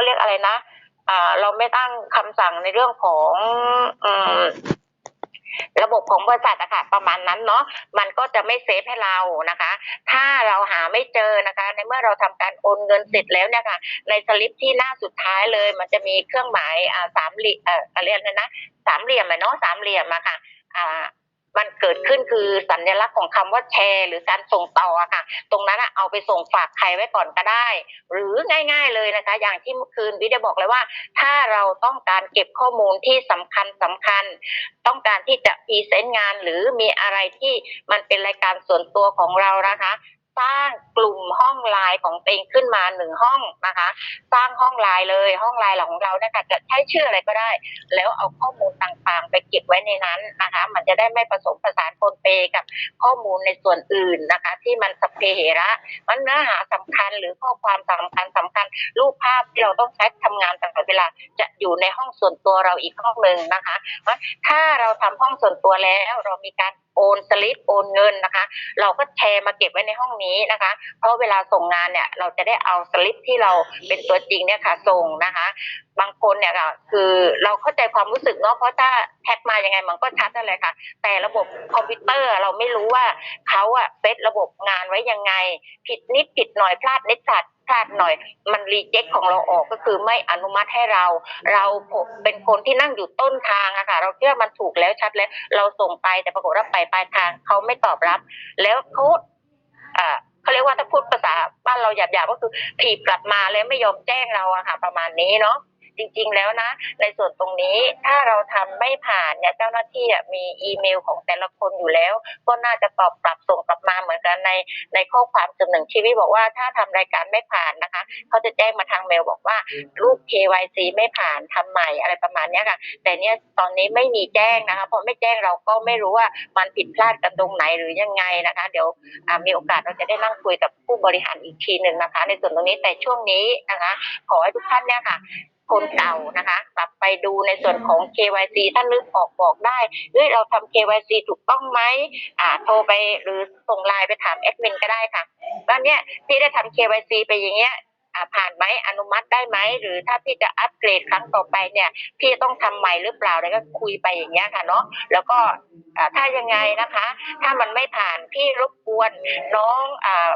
เขาเรียกอะไรนะอ่าเราไม่ตั้งคำสั่งในเรื่องของอืมระบบของบริษัทอะค่ะประมาณนั้นเนาะมันก็จะไม่เซฟให้เรานะคะ ถ้าเราหาไม่เจอนะคะ ในเมื่อเราทำการโอนเงินเสร็จแล้วเนี่ยค่ะ ในสลิปที่หน้าสุดท้ายเลย มันจะมีเครื่องหมายอ่าสามเหลี่ยมเอ่ออะไรนะนะสามเหลี่ยมอะเนาะสามเหลี่ยมอะค่ะ อ่า มันเกิดขึ้นคือสัญลักษณ์ของคำว่าแชร์ หรือการส่งต่อค่ะ ตรงนั้นอะเอาไปส่งฝากใครไว้ก่อนก็ได้ หรือง่าย ๆเลยนะคะ อย่างที่เมื่อคืนวิได้บอกเลยว่า ถ้าเราต้องการเก็บข้อมูลที่สำคัญสำคัญ ต้องการที่จะพรีเซนต์งาน หรือมีอะไรที่มันเป็นรายการส่วนตัวของเรานะคะ สร้างกลุ่มห้องไลน์ของตัวเองขึ้นมาหนึ่งห้องนะคะ สร้างห้องไลน์เลยห้องไลน์ของเราเนี่ยค่ะจะใช้ชื่ออะไรก็ได้ แล้วเอาข้อมูลต่างๆ ไปเก็บไว้ในนั้นนะคะ มันจะได้ไม่ผสมผสานปนเปกับข้อมูลในส่วนอื่นนะคะ ที่มันสเพเหระมันเนื้อหาสำคัญหรือข้อความสำคัญสำคัญ รูปภาพที่เราต้องใช้ทำงานตลอดเวลาจะอยู่ในห้องส่วนตัวเราอีกห้องหนึ่งนะคะเพราะถ้าเราทำห้องส่วนตัวแล้วเรามีการ โอนสลิปโอนเงินนะคะ เราก็แชร์มาเก็บไว้ในห้องนี้นะคะ เพราะเวลาส่งงานเนี่ยเราจะได้เอาสลิปที่เราเป็นตัวจริงเนี่ยค่ะส่งนะคะ บางคนเนี่ยค่ะคือเราเข้าใจความรู้สึกเนาะเพราะถ้าแท็กมายังไงมันก็ชัดนั่นแหละค่ะ แต่ระบบคอมพิวเตอร์เราไม่รู้ว่าเขาอะเซตระบบงานไว้ยังไง ผิดนิดผิดหน่อยพลาดนิดพลาด พลาดหน่อย มันรีเจ็คของเราออกก็คือไม่อนุมัติให้เรา เราเป็นคนที่นั่งอยู่ต้นทางอะค่ะเราคิดว่ามันถูกแล้วชัดแล้ว เราส่งไปแต่ปรากฏว่าไปปลายทางเขาไม่ตอบรับ แล้วเขาอ่าเขาเรียกว่าถ้าพูดภาษาบ้านเราหยาบๆก็คือถีบกลับมาแล้วไม่ยอมแจ้งเราอะค่ะ ประมาณนี้เนาะ จริงๆแล้วนะ ในส่วนตรงนี้ถ้าเราทำไม่ผ่านเนี่ยเจ้าหน้าที่อะมีอีเมลของแต่ละคนอยู่แล้ว ก็น่าจะตอบกลับส่งกลับมาเหมือนกันในในข้อความส่วนหนึ่งชีวิตบอกว่าถ้าทำรายการไม่ผ่านนะคะเขาจะแจ้งมาทางเมลบอกว่ารูป KYC ไม่ผ่านทำใหม่อะไรประมาณเนี้ยค่ะ แต่เนี้ยตอนนี้ไม่มีแจ้งนะคะเพราะไม่แจ้งเราก็ไม่รู้ว่ามันผิดพลาดกันตรงไหนหรือยังไงนะคะ เดี๋ยวอ่ามีโอกาสเราจะได้นั่งคุยกับผู้บริหารอีกทีหนึ่งนะคะ ในส่วนตรงนี้แต่ช่วงนี้นะคะ ขอให้ทุกท่านเนี่ยค่ะ คนเก่านะคะ กลับไปดูในส่วนของ KYC ถ้านึกออกบอกได้เฮ้ยเราทำ KYC ถูกต้องไหมอ่าโทรไปหรือส่งไลน์ไปถามแอดมินก็ได้ค่ะว่าเนี่ยพี่ได้ทำ KYC ไปอย่างเงี้ยอ่าผ่านไหมอนุมัติได้ไหมหรือถ้าพี่จะอัปเกรดครั้งต่อไปเนี่ย พี่ต้องทำใหม่หรือเปล่าแล้วก็คุยไปอย่างเงี้ยค่ะเนาะแล้วก็อ่าถ้ายังไงนะคะ ถ้ามันไม่ผ่านพี่รบกวนน้องอ่า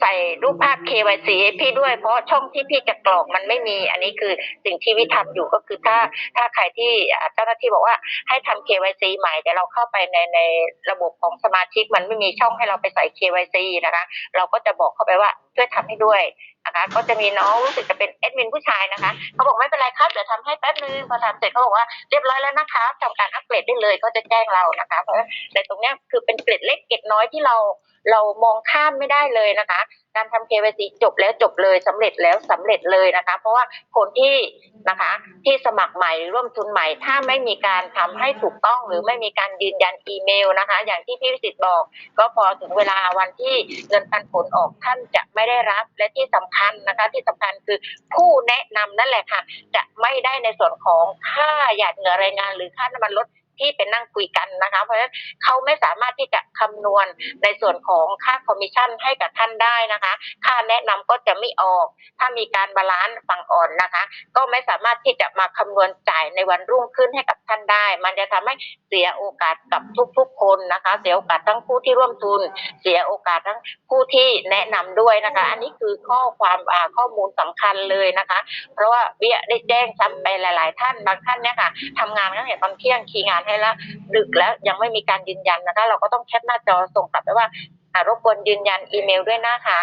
ใส่รูปภาพ KYC ให้พี่ด้วย เพราะช่องที่พี่จะกรอกมันไม่มี อันนี้คือสิ่งที่วิทำอยู่ก็คือถ้าถ้าใครที่เจ้าหน้าที่บอกว่าให้ทำ KYC ใหม่แต่เราเข้าไปในในระบบของสมาชิกมันไม่มีช่องให้เราไปใส่ KYC นะคะ เราก็จะบอกเข้าไปว่าช่วยทำให้ด้วยนะคะก็จะมีน้องรู้สึกจะเป็นแอดมินผู้ชายนะคะเขาบอกไม่เป็นไรครับเดี๋ยวทำให้แป๊บนึงพอทำเสร็จเขาบอกว่าเรียบร้อยแล้วนะคะทำการอัปเกรดได้เลยก็จะแจ้งเรานะคะ เพราะในตรงนี้คือเป็นเกรดเล็กเกรดน้อยที่เราเรามองข้ามไม่ได้เลยนะคะ การทำ KYC จบแล้วจบเลยสำเร็จแล้วสำเร็จเลยนะคะ เพราะว่าคนที่นะคะที่สมัครใหม่ร่วมทุนใหม่ถ้าไม่มีการทำให้ถูกต้องหรือไม่มีการยืนยันอีเมลนะคะ อย่างที่พี่วิสิตบอก ก็พอถึงเวลาวันที่เงินปันผลออกท่านจะไม่ได้รับและที่สำคัญนะคะ ที่สำคัญคือผู้แนะนำนั่นแหละค่ะ จะไม่ได้ในส่วนของค่าหยาดเหงื่อแรงงานหรือค่าน้ำมันลด ที่เป็นนั่งคุยกันนะคะ เพราะฉะนั้นเขาไม่สามารถที่จะคำนวณในส่วนของค่าคอมมิชชั่นให้กับท่านได้นะคะ ค่าแนะนำก็จะไม่ออก ถ้ามีการบาลานซ์ฝั่งอ่อนนะคะ ก็ไม่สามารถที่จะมาคำนวณจ่ายในวันรุ่งขึ้นให้กับท่านได้ มันจะทำให้เสียโอกาสกับทุกๆคนนะคะ เสียโอกาสทั้งผู้ที่ร่วมทุน เสียโอกาสทั้งผู้ที่แนะนำด้วยนะคะ อันนี้คือข้อความข้อมูลสำคัญเลยนะคะ เพราะว่าเบี้ยได้แจ้งซ้ำไปหลาย ๆ ท่านบางท่านเนี่ยค่ะทำงานตั้งแต่ตอนเที่ยงคีงานให้แล้วดึกแล้วยังไม่มีการยืนยันนะคะ เราก็ต้องแคปหน้าจอส่งกลับไปว่าอารบกวนยืนยันอีเมลด้วยนะคะ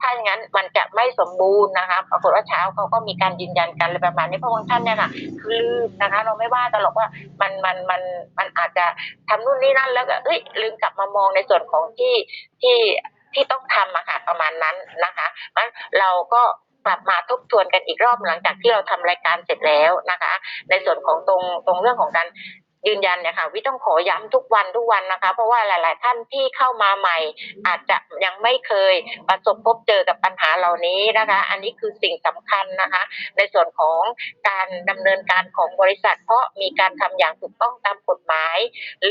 ถ้าอย่างนั้นมันจะไม่สมบูรณ์นะคะปรากฏว่าเช้าเขาก็มีการยืนยันกันอะไรประมาณนี้เพราะบางท่านเนี่ยค่ะคือลืมนะคะ เราไม่ว่ากันหรอกว่ามันมันมันมันอาจจะทำนู่นนี่นั่นแล้วก็เอ้ยลืมกลับมามองในส่วนของที่ที่ที่ต้องทำอะค่ะประมาณนั้นนะคะงั้นเราก็กลับมาทบทวนกันอีกรอบหลังจากที่เราทำรายการเสร็จแล้วนะคะ ในส่วนของตรงตรงเรื่องของการ ยืนยันเนี่ยค่ะวิต้องขอย้ำทุกวันทุกวันนะคะ เพราะว่าหลาย ๆ ท่านที่เข้ามาใหม่ อาจจะยังไม่เคยประสบพบเจอกับปัญหาเหล่านี้นะคะ อันนี้คือสิ่งสำคัญนะคะ ในส่วนของการดำเนินการของบริษัท เพราะมีการทำอย่างถูกต้องตามกฎหมาย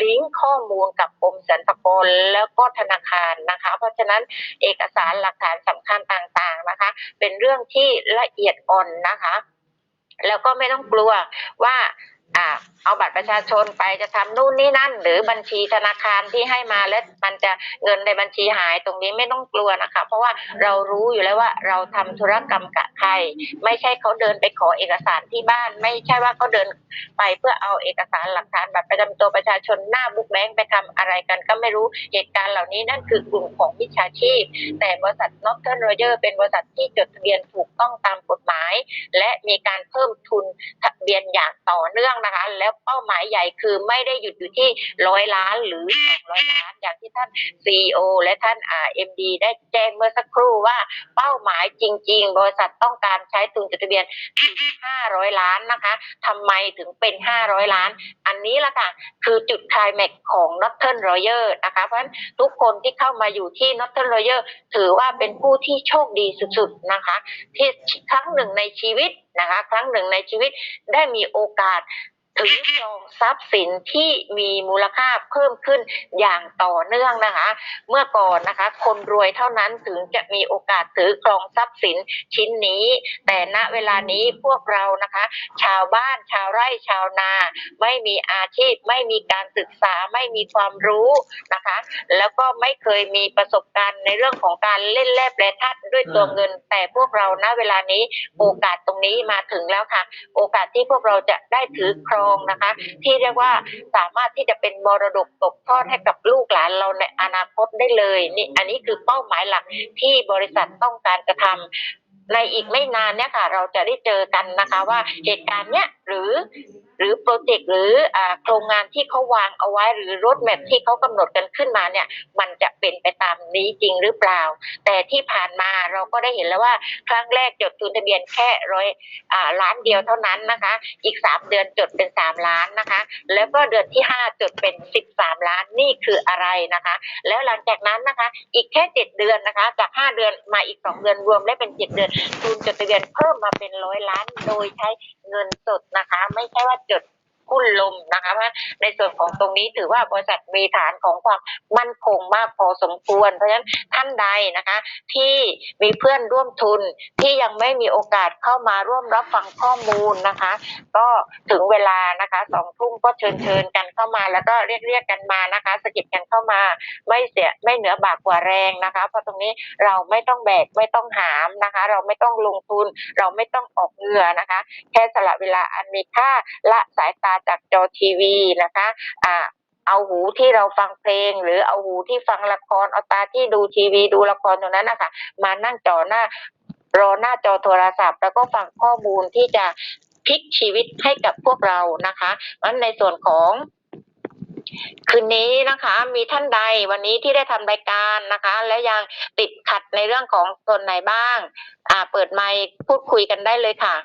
ลิงก์ข้อมูลกับกรมสรรพากรแล้วก็ธนาคารนะคะ เพราะฉะนั้นเอกสารหลักฐานสำคัญต่าง ๆ นะคะ เป็นเรื่องที่ละเอียดอ่อนนะคะ แล้วก็ไม่ต้องกลัวว่า อ่า เอาบัตรประชาชนไปจะทำนู่นนี่นั่น หรือบัญชีธนาคารที่ให้มาแล้วมันจะเงินในบัญชีหายตรงนี้ไม่ต้องกลัวนะคะ เพราะว่าเรารู้อยู่แล้วว่าเราทำธุรกรรมกับใคร ไม่ใช่เขาเดินไปขอเอกสารที่บ้าน ไม่ใช่ว่าเขาเดินไปเพื่อเอาเอกสารหลักฐานบัตรประจำตัวประชาชนหน้าบุ๊กแบงค์ไปทำอะไรกัน ก็ไม่รู้เหตุการณ์เหล่านี้นั่นคือกลุ่มของวิชาชีพ แต่บริษัท Northern Roger เป็นบริษัทที่จดทะเบียนถูกต้องตามกฎหมาย และมีการเพิ่มทุนทะเบียนอย่างต่อเนื่องนะคะ แล้วเป้าหมายใหญ่คือไม่ได้หยุดอยู่ที่ร้อยล้านหรือสองร้อยล้านอย่างที่ท่าน CEO และท่านอ่า MD ได้แจ้งเมื่อสักครู่ว่าเป้าหมายจริง ๆ บริษัทต้องการใช้ทุนจดทะเบียนถึง500ล้านนะคะทำไมถึงเป็น500ล้าน อันนี้ละค่ะ คือจุดไคลแม็กซ์ของ Northern Roger นะคะ เพราะฉะนั้นทุกคนที่เข้ามาอยู่ที่ Northern Roger ถือว่าเป็นผู้ที่โชคดีสุดๆนะคะ ที่ครั้งหนึ่งในชีวิตนะคะ ครั้งหนึ่งในชีวิตได้มีโอกาส ถือครองทรัพย์สินที่มีมูลค่าเพิ่มขึ้นอย่างต่อเนื่องนะคะ เมื่อก่อนนะคะ คนรวยเท่านั้นถึงจะมีโอกาสถือครองทรัพย์สินชิ้นนี้ แต่ณเวลานี้พวกเรานะคะ ชาวบ้านชาวไร่ชาวนา ไม่มีอาชีพ ไม่มีการศึกษาไม่มีความรู้นะคะ แล้วก็ไม่เคยมีประสบการณ์ในเรื่องของการเล่นแร่แปรธาตุด้วยตัวเงิน แต่พวกเราณเวลานี้โอกาสตรงนี้มาถึงแล้วค่ะ โอกาสที่พวกเราจะได้ถือครองนะคะ ที่เรียกว่าสามารถที่จะเป็นมรดกตกทอดให้กับลูกหลานเราในอนาคตได้เลยนี่อันนี้คือเป้าหมายหลักที่บริษัทต้องการกระทำในอีกไม่นานเนี่ยค่ะ เราจะได้เจอกันนะคะว่าเหตุการณ์เนี้ยหรือหรือโปรเจกต์หรืออ่าโครงงานที่เขาวางเอาไว้ หรือรถแมพที่เขากำหนดกันขึ้นมาเนี่ย มันจะเป็นไปตามนี้จริงหรือเปล่า แต่ที่ผ่านมาเราก็ได้เห็นแล้วว่าครั้งแรกจดทุนทะเบียนแค่ร้อยล้านเดียวเท่านั้นนะคะ อีกสามเดือนจดเป็นสามล้านนะคะ แล้วก็เดือนที่ห้าจดเป็นสิบสามล้านนี่คืออะไรนะคะ แล้วหลังจากนั้นนะคะ อีกแค่เจ็ดเดือนนะคะ จากห้าเดือนมาอีกสองเดือนรวมได้เป็นเจ็ดเดือนทุนจดทะเบียนเพิ่มมาเป็นร้อยล้าน โดยใช้เงินสดนะคะ ไม่ใช่ว่าจด นลมนะคะเพราะในส่วนของตรงนี้ถือว่าบริษัทมีฐานของความมั่นคงมากพอสมควร เพราะฉะนั้นท่านใดนะคะที่มีเพื่อนร่วมทุนที่ยังไม่มีโอกาสเข้ามาร่วมรับฟังข้อมูลนะคะ ก็ถึงเวลานะคะสองทุ่มก็เชิญเชิญกันเข้ามาแล้วก็เรียกเรียกกันมานะคะสกิดกันเข้ามาไม่เสียไม่เหนือบากกว่าแรงนะคะ เพราะตรงนี้เราไม่ต้องแบกไม่ต้องหามนะคะ เราไม่ต้องลงทุน เราไม่ต้องออกเหงื่อนะคะ แค่สละเวลาอันมีค่าละสายตาจากจอทีวีนะคะอ่าเอาหูที่เราฟังเพลง หรือเอาหูที่ฟังละครเอาตาที่ดูทีวีดูละครตรงนั้นนะคะมานั่งจอหน้ารอหน้าจอโทรศัพท์ แล้วก็ฟังข้อมูลที่จะพลิกชีวิตให้กับพวกเรานะคะงั้นในส่วนของคืนนี้นะคะมีท่านใดวันนี้ที่ได้ทำรายการนะคะ และยังติดขัดในเรื่องของส่วนไหนบ้าง อ่า เปิดไมค์พูดคุยกันได้เลยค่ะ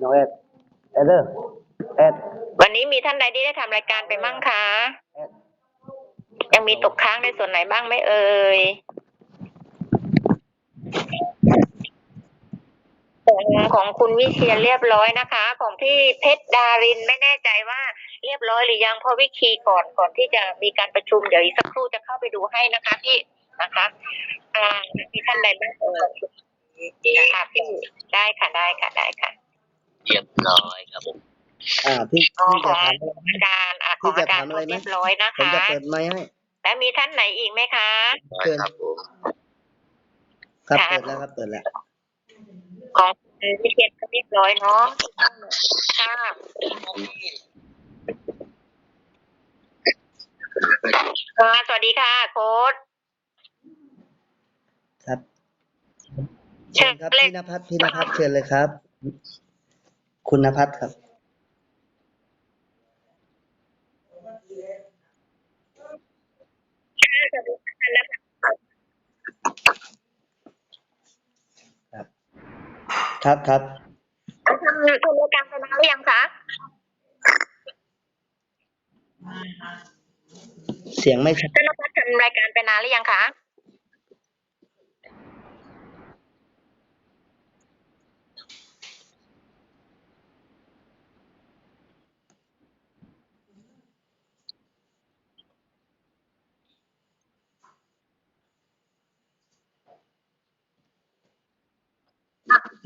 น้องเอ็ด เอ็ดเดอร์เอ็ดวันนี้มีท่านใดที่ได้ทำรายการไปมั่งคะเอ็ดยังมีตกค้างในส่วนไหนบ้างไหมเอ่ยของของคุณวิเชียนเรียบร้อยนะคะ ของพี่เพชรดารินไม่แน่ใจว่าเรียบร้อยหรือยังเพราะวิคีก่อนก่อนที่จะมีการประชุมเดี๋ยวอีกสักครู่จะเข้าไปดูให้นะคะพี่นะคะอ่ามีท่านใดบ้างเอ่ยค่ะพี่ได้ค่ะได้ค่ะได้ค่ะ เรียบร้อยครับผมอ่าพี่อ๋อพี่ขจะองถามอาจารย์อะของอาจารย์พี่จะถามอะไรไหมเรียบร้อยนะผมคะ จะเปิดไมค์ให้ แล้วมีท่านไหนอีกไหมคะเชิญครับผมครับค่ะ เปิดแล้วครับเปิดแล้วของวิเชียนก็เรียบร้อยเนาะค่ะค่ะสวัสดีค่ะ โค้ดครับเชิเชิญญครับเลยพี่นภัสพี่นภัสเชิญเลยครับ คุณณภัทครับครับครับทำทำรายการไปนานหรือยังคะเสียงไม่ชัดคุณนภัททำรายการไปนานหรือยังคะ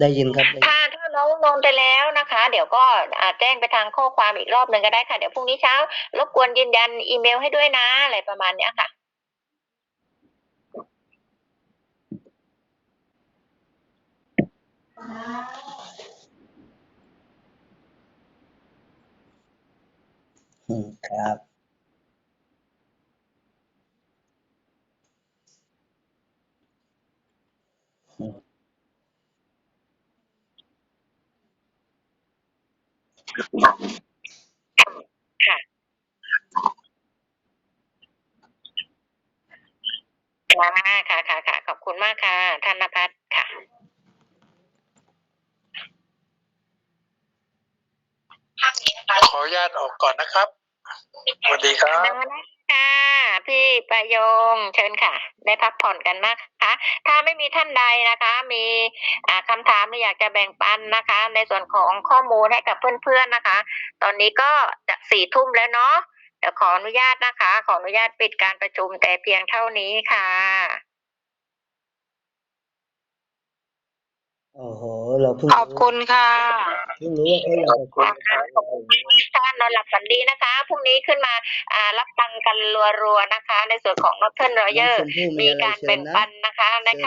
ได้ยินครับได้ยินถ้าถ้าน้องนอนไปแล้วนะคะ เดี๋ยวก็อาแจ้งไปทางข้อความอีกรอบหนึ่งก็ได้ค่ะ เดี๋ยวพรุ่งนี้เช้ารบกวนยืนยันอีเมลให้ด้วยนะ อะไรประมาณเนี้ยค่ะอืมครับ อืม ค่ะค่ะค่ะค่ะ ขอบคุณมากค่ะธนพัฒน์ค่ะ ขออนุญาตออกก่อนนะครับ สวัสดีครับ ค่ะ พี่ประโยงเชิญค่ะ ได้พักผ่อนกันนะคะ ถ้าไม่มีท่านใดนะคะ มีอ่าคำถามหรืออยากจะแบ่งปันนะคะ ในส่วนของข้อมูลให้กับเพื่อนๆนะคะ ตอนนี้ก็จะสี่ทุ่มแล้วเนาะเดี๋ยวขออนุญาตนะคะ ขออนุญาตปิดการประชุมแต่เพียงเท่านี้ค่ะโอ้โหเราเพิ่งขอบคุณค่ะเพิ่งรู้ว่าเขาอยากจะคุยขอบคุณท่านนอนหลับฝันดีนะคะพรุ่งนี้ขึ้นมาอ่ารับตังค์กันรัวๆนะคะ ในส่วนของนอตเทิร์นรอเยอน้องร์ชมพู่มีมีอะไรการเชิแบ่ญงนะปันนะคะในเชิญค่า